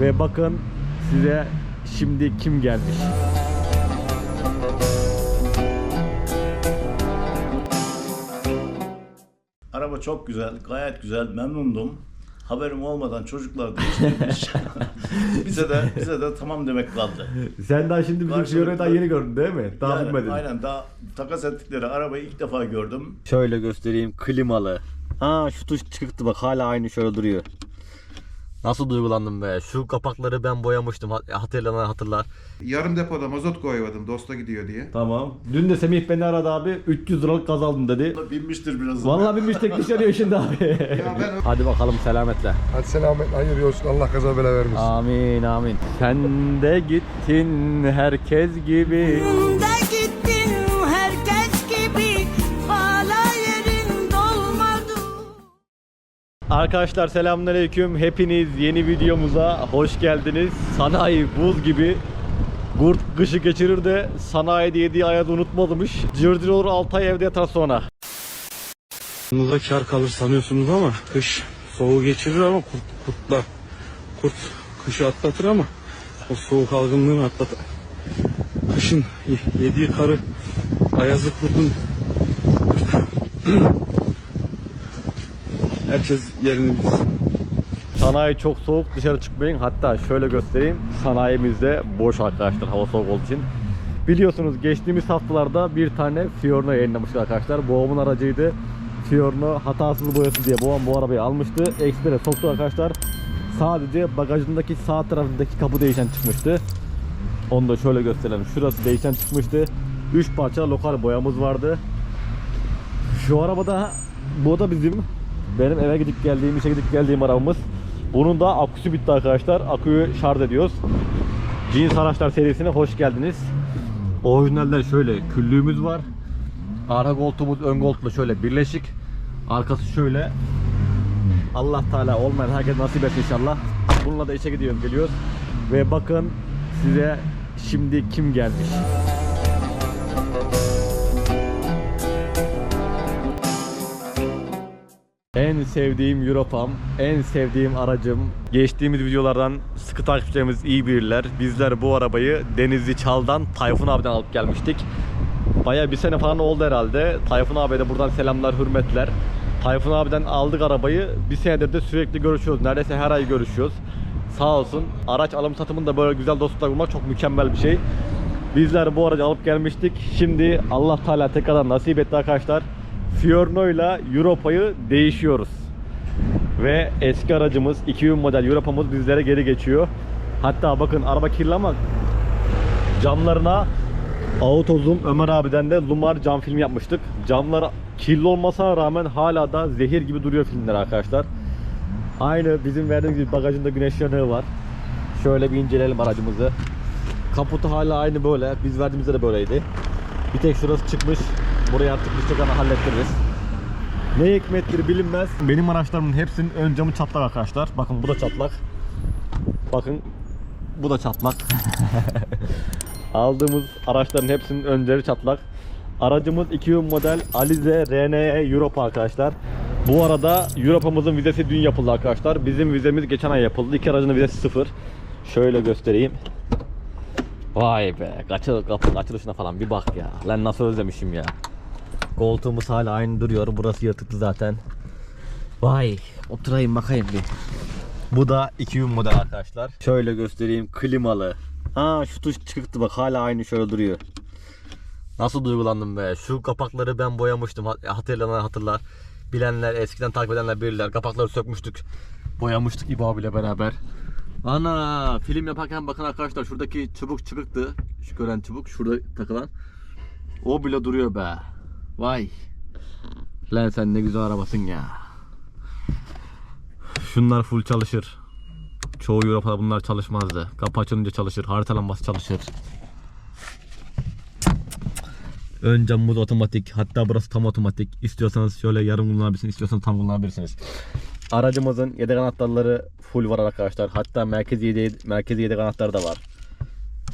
Ve bakın size şimdi kim gelmiş. Araba çok güzel, gayet güzel, memnundum. Haberim olmadan çocuklar değiştirmiş. bize de bize de tamam demek kaldı. Sen daha şimdi bizim Fiora'yı daha yeni gördün değil mi? Daha Yani bilmedin. aynen daha takas ettikleri arabayı ilk defa gördüm. Şöyle göstereyim klimalı. Aa şu tuş çıktı bak hala aynı şöyle duruyor. Nasıl duygulandım be. Şu kapakları ben boyamıştım. Hat- Hatırlanan hatırlar. Yarım depoda mazot koymadım dosta gidiyor diye. Tamam. Dün de Semih beni aradı abi. 300 liralık gaz aldım dedi. Binmiştir biraz. Vallahi müştek dışarıyor şimdi abi. Ya ben Hadi bakalım selametle. Hadi selamet hayır olsun Allah kaza bela vermesin. Amin amin. Sen de gittin herkes gibi. Da gittin Arkadaşlar selamünaleyküm. Hepiniz yeni videomuza hoş geldiniz. Sanayi buz gibi. Kurt kışı geçirir de sanayide yediği ayağı unutmadımış. Cırcır olur 6 ay evde yatar sonra. Bununla kar kalır sanıyorsunuz ama kış soğuğu geçirir ama kurt, kurtlar. Kurt kışı atlatır ama o soğuk algınlığını atlatır. Kışın ye- yediği karı ayazı kurtun herkes yerini bilsin. Sanayi çok soğuk dışarı çıkmayın. Hatta şöyle göstereyim. Sanayimizde boş arkadaşlar hava soğuk olduğu için. Biliyorsunuz geçtiğimiz haftalarda bir tane Fiorno yayınlamıştı arkadaşlar. Babamın aracıydı. Fiorno hatasız boyası diye babam bu arabayı almıştı. Ekspere soktu arkadaşlar. Sadece bagajındaki sağ tarafındaki kapı değişen çıkmıştı. Onu da şöyle gösterelim. Şurası değişen çıkmıştı. 3 parça lokal boyamız vardı. Şu arabada bu da bizim benim eve gidip geldiğim, işe gidip geldiğim arabamız. Bunun da aküsü bitti arkadaşlar. Aküyü şarj ediyoruz. Cins araçlar serisine hoş geldiniz. Orijinaller şöyle küllüğümüz var. Arka koltuğumuz ön koltukla şöyle birleşik. Arkası şöyle. Allah Teala olmayan herkes nasip etsin inşallah. Bununla da işe gidiyoruz, geliyoruz. Ve bakın size şimdi kim gelmiş. En sevdiğim Europam, en sevdiğim aracım. Geçtiğimiz videolardan sıkı takipçilerimiz iyi bilirler. Bizler bu arabayı Denizli Çal'dan Tayfun abiden alıp gelmiştik. Baya bir sene falan oldu herhalde. Tayfun abiye de buradan selamlar, hürmetler. Tayfun abiden aldık arabayı. Bir senedir de sürekli görüşüyoruz. Neredeyse her ay görüşüyoruz. Sağ olsun. Araç alım satımında böyle güzel dostluklar bulmak çok mükemmel bir şey. Bizler bu aracı alıp gelmiştik. Şimdi Allah Teala tekrardan nasip etti arkadaşlar. Fiorno ile Europa'yı değişiyoruz. Ve eski aracımız 2000 model Europa'mız bizlere geri geçiyor. Hatta bakın araba kirli ama camlarına Autozoom Ömer abiden de Lumar cam film yapmıştık. Camlar kirli olmasına rağmen hala da zehir gibi duruyor filmler arkadaşlar. Aynı bizim verdiğimiz gibi bagajında güneş yanığı var. Şöyle bir inceleyelim aracımızı. Kaputu hala aynı böyle. Biz verdiğimizde de böyleydi. Bir tek şurası çıkmış. Burayı artık biz tekrardan hallettiririz. Ne hikmettir bilinmez. Benim araçlarımın hepsinin ön camı çatlak arkadaşlar. Bakın bu da çatlak. Bakın bu da çatlak. Aldığımız araçların hepsinin önleri çatlak. Aracımız 2000 model Alize RNE Europa arkadaşlar. Bu arada Europa'mızın vizesi dün yapıldı arkadaşlar. Bizim vizemiz geçen ay yapıldı. İki aracın vizesi sıfır. Şöyle göstereyim. Vay be. Açılışına falan bir bak ya. Lan nasıl özlemişim ya. Koltuğumuz hala aynı duruyor. Burası yırtıklı zaten. Vay. Oturayım bakayım bir. Bu da 2000 model arkadaşlar. Şöyle göstereyim. Klimalı. Ha şu tuş çıktı bak hala aynı şöyle duruyor. Nasıl duygulandım be. Şu kapakları ben boyamıştım. Hat- Hatırlayanlar hatırlar. Bilenler, eskiden takip edenler bilirler. Kapakları sökmüştük. Boyamıştık İbo abiyle beraber. Ana film yaparken bakın arkadaşlar şuradaki çubuk çıkıktı. Şu gören çubuk şurada takılan. O bile duruyor be. Vay. Lan sen ne güzel arabasın ya. Şunlar full çalışır. Çoğu Avrupa'da bunlar çalışmazdı. Kapı açılınca çalışır, haritalanması çalışır. Ön camımız otomatik. Hatta burası tam otomatik. İstiyorsanız şöyle yarım kullanabilirsiniz, istiyorsanız tam kullanabilirsiniz. Aracımızın yedek anahtarları full var arkadaşlar. Hatta merkezi yedek, merkezi yedek anahtarı da var.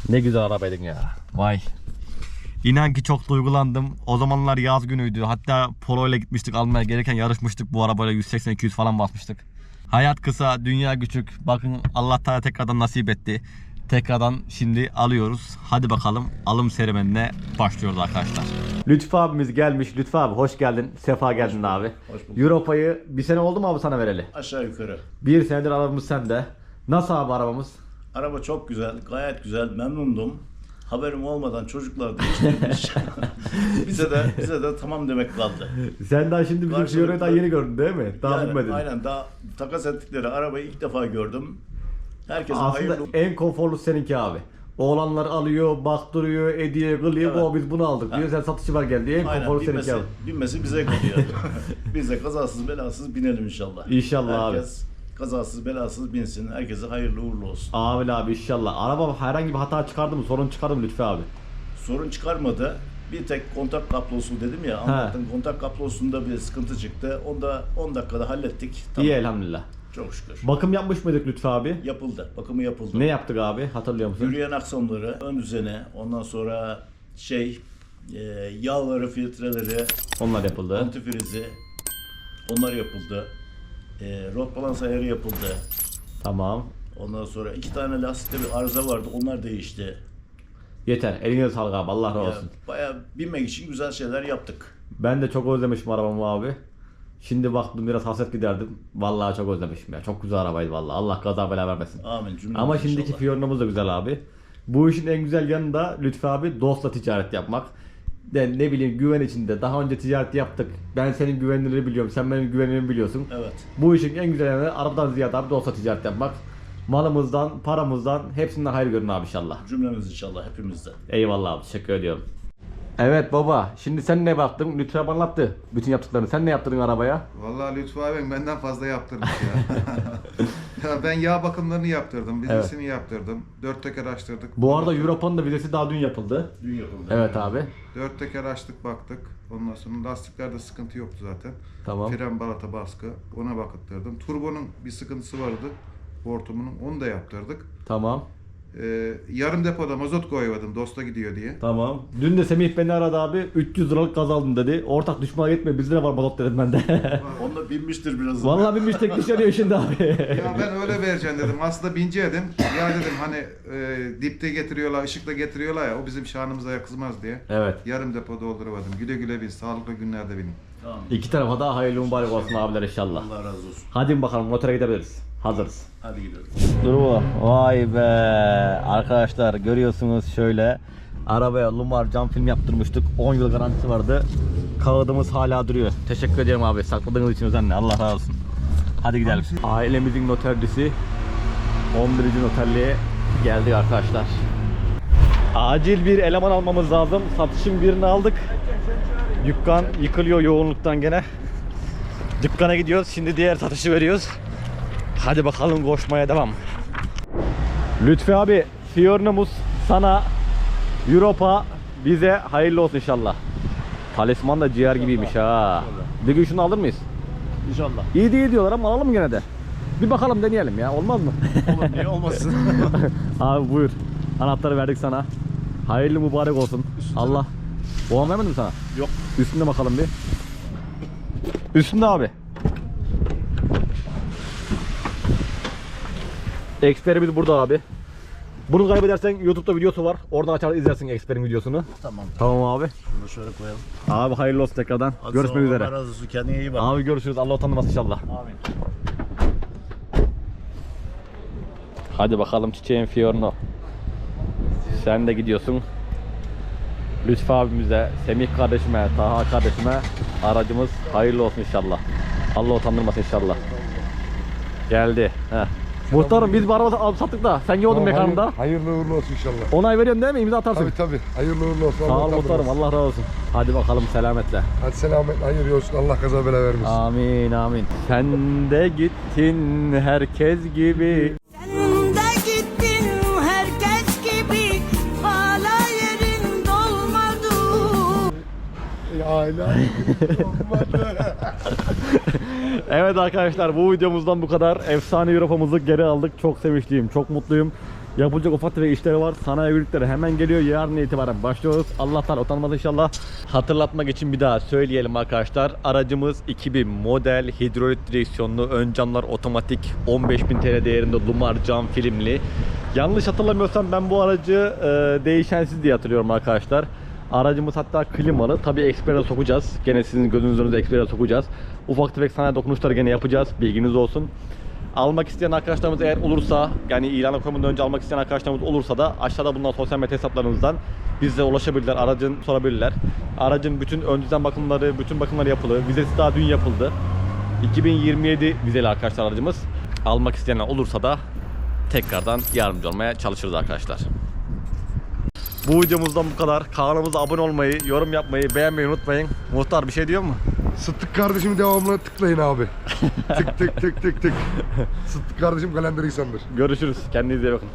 Ne güzel arabaydın ya. Vay. İnan ki çok duygulandım. O zamanlar yaz günüydü. Hatta polo ile gitmiştik almaya gereken yarışmıştık. Bu arabayla 180-200 falan basmıştık. Hayat kısa, dünya küçük. Bakın Allah Teala tekrardan nasip etti. Tekrardan şimdi alıyoruz. Hadi bakalım alım serüvenine başlıyoruz arkadaşlar. Lütfü abimiz gelmiş. Lütfü abi hoş geldin. Sefa geldin abi. hoş bulduk. Europa'yı bir sene oldu mu abi sana vereli? Aşağı yukarı. Bir senedir arabamız sende. Nasıl abi arabamız? Araba çok güzel, gayet güzel, memnundum. Haberim olmadan çocuklar değiştirmiş. bize de bize de tamam demek kaldı. Sen daha şimdi bizim Karşılıklı- Fiora'yı daha yeni gördün değil mi? Daha Yani bilmedin. Aynen daha takas ettikleri arabayı ilk defa gördüm. Herkese Aslında hayırlı en konforlu seninki abi. Oğlanlar alıyor, baktırıyor, ediyor, kılıyor. Evet. O biz bunu aldık diyor. Sen satışı var geldi. En Aynen konforlu seninki binmesi, abi. binmesi bize kalıyor. Biz de kazasız belasız binelim inşallah. İnşallah abi. Herkes kazasız belasız binsin. Herkese hayırlı uğurlu olsun. Amin abi inşallah. Araba herhangi bir hata çıkardı mı? Sorun çıkardı mı Lütfü abi? Sorun çıkarmadı. Bir tek kontak kablosu dedim ya anlattım. Kontak kablosunda bir sıkıntı çıktı. Onu da 10 dakikada hallettik. Tamam. İyi elhamdülillah. Çok şükür. Bakım yapmış mıydık Lütfü abi? Yapıldı. Bakımı yapıldı. Ne yaptık abi? Hatırlıyor musun? Yürüyen aksonları, ön düzeni, ondan sonra şey e, yağları, filtreleri, Onlar yapıldı. antifrizi onlar yapıldı. E, rot balans ayarı yapıldı. Tamam. Ondan sonra iki tane lastikte bir arıza vardı. Onlar değişti. Yeter. Eline sağlık abi. Allah razı Ya, olsun. bayağı binmek için güzel şeyler yaptık. Ben de çok özlemişim arabamı abi. Şimdi baktım biraz hasret giderdim. Vallahi çok özlemişim ya. Çok güzel arabaydı vallahi. Allah kaza bela vermesin. Amin cümle. Ama şimdiki Fiora'mız da güzel abi. Bu işin en güzel yanı da Lütfü abi dostla ticaret yapmak. De ne bileyim güven içinde. Daha önce ticaret yaptık. Ben senin güvenini biliyorum. Sen benim güvenimi biliyorsun. Evet. Bu işin en güzel yanı arabadan ziyade abi dostla ticaret yapmak. Malımızdan, paramızdan hepsinden hayır görün abi inşallah. Cümlemiz inşallah hepimizde. Eyvallah abi teşekkür ediyorum. Evet baba şimdi sen ne yaptın? Lütfü abi anlattı bütün yaptıklarını. Sen ne yaptırdın arabaya? Vallahi Lütfü abim benden fazla yaptırmış ya. ben yağ bakımlarını yaptırdım, vizesini yaptırdım. Dört teker açtırdık. Bu arada Europa'nın da vizesi daha dün yapıldı. Dün yapıldı. Evet abi. Dört teker açtık baktık. Ondan sonra lastiklerde sıkıntı yoktu zaten. Tamam. Fren balata baskı ona bakıttırdım. Turbonun bir sıkıntısı vardı. Hortumunun onu da yaptırdık. Tamam. Ee, yarım depoda mazot koymadım dosta gidiyor diye. Tamam. Dün de Semih beni aradı abi. 300 liralık gaz aldım dedi. Ortak düşmana gitme bizde de var mazot dedim ben de. Onda binmiştir biraz. Vallahi binmiş teknik arıyor şimdi abi. Ya ben öyle vereceğim dedim. Aslında bineceğim. Ya dedim hani e, dipte getiriyorlar, ışıkta getiriyorlar ya o bizim şanımıza yakışmaz diye. evet. Yarım depo dolduramadım. Güle güle bin, sağlıklı günlerde binin. Tamam. İki tarafa da hayırlı mübarek olsun abiler inşallah. Allah razı olsun. Hadi bakalım motora gidebiliriz. Hazırız. Hadi gidelim. Dur bu. Vay be. Arkadaşlar görüyorsunuz şöyle. Arabaya Lumar cam film yaptırmıştık. 10 yıl garantisi vardı. Kağıdımız hala duruyor. Teşekkür ederim abi. Sakladığınız için özenle. Allah razı olsun. Hadi gidelim. Ailemizin notercisi 11. noterliğe geldik arkadaşlar. Acil bir eleman almamız lazım. Satışın birini aldık. Dükkan yıkılıyor yoğunluktan gene. Dükkana gidiyoruz. Şimdi diğer satışı veriyoruz. Hadi bakalım koşmaya devam. Lütfi abi, Fiorna'mız sana Europa bize hayırlı olsun inşallah. Talisman da ciğer gibiymiş ha. Bir gün şunu alır mıyız? İnşallah. İyi değil diyorlar ama alalım gene de. Bir bakalım deneyelim ya olmaz mı? Olur niye olmasın? abi buyur. Anahtarı verdik sana. Hayırlı mübarek olsun. Allah. Boğam vermedi mi sana? Yok. Üstünde bakalım bir. Üstünde abi. Eksperimiz burada abi. Bunu kaybedersen YouTube'da videosu var. Oradan açar izlersin Expert'in videosunu. tamam. Tamam abi. Bunu şöyle koyalım. Abi hayırlı olsun tekrardan. Hadi Görüşmek ol, üzere. Allah razı olsun. Kendine iyi bak. Abi görüşürüz. Allah utandırmasın inşallah. Amin. Hadi bakalım çiçeğin Fiorno. Sen de gidiyorsun. Lütfü abimize, Semih kardeşime, Taha kardeşime aracımız hayırlı olsun inşallah. Allah utandırmasın inşallah. Geldi. Heh. Muhtarım biz bu araba alıp sattık da sen yoğdun mekanında. Hayırlı uğurlu olsun inşallah. Onay veriyorsun değil mi? İmza atarsın. Tabii tabii. Hayırlı uğurlu olsun. Sağ ol muhtarım. Allah razı olsun. Hadi bakalım selametle. Hadi selamet. Hayırlı olsun. Allah kaza bela vermesin. Amin amin. Sen de gittin herkes gibi. Aile. Evet arkadaşlar bu videomuzdan bu kadar. Efsane Europa'mızı geri aldık. Çok sevinçliyim, çok mutluyum. Yapılacak ufak tefek işleri var. Sanayi ürünleri hemen geliyor. Yarın itibaren başlıyoruz. Allah'tan utanmaz inşallah. Hatırlatmak için bir daha söyleyelim arkadaşlar. Aracımız 2000 model hidrolik direksiyonlu ön camlar otomatik 15.000 TL değerinde Lumar cam filmli. Yanlış hatırlamıyorsam ben bu aracı e, değişensiz diye hatırlıyorum arkadaşlar. Aracımız hatta klimalı. Tabi Xper'e sokacağız. Gene sizin gözünüzün önünde Xper'e sokacağız. Ufak tefek sanayi dokunuşları gene yapacağız. Bilginiz olsun. Almak isteyen arkadaşlarımız eğer olursa yani ilana koymadan önce almak isteyen arkadaşlarımız olursa da aşağıda bulunan sosyal medya hesaplarımızdan bizle ulaşabilirler. Aracın sorabilirler. Aracın bütün ön düzen bakımları, bütün bakımları yapılı. Vizesi daha dün yapıldı. 2027 vizeli arkadaşlar aracımız. Almak isteyenler olursa da tekrardan yardımcı olmaya çalışırız arkadaşlar. Bu videomuzdan bu kadar. Kanalımıza abone olmayı, yorum yapmayı, beğenmeyi unutmayın. Muhtar bir şey diyor mu? Sıttık kardeşimi devamlı tıklayın abi. tık tık tık tık tık. Sıttık kardeşim kalender insandır. Görüşürüz. Kendinize iyi bakın.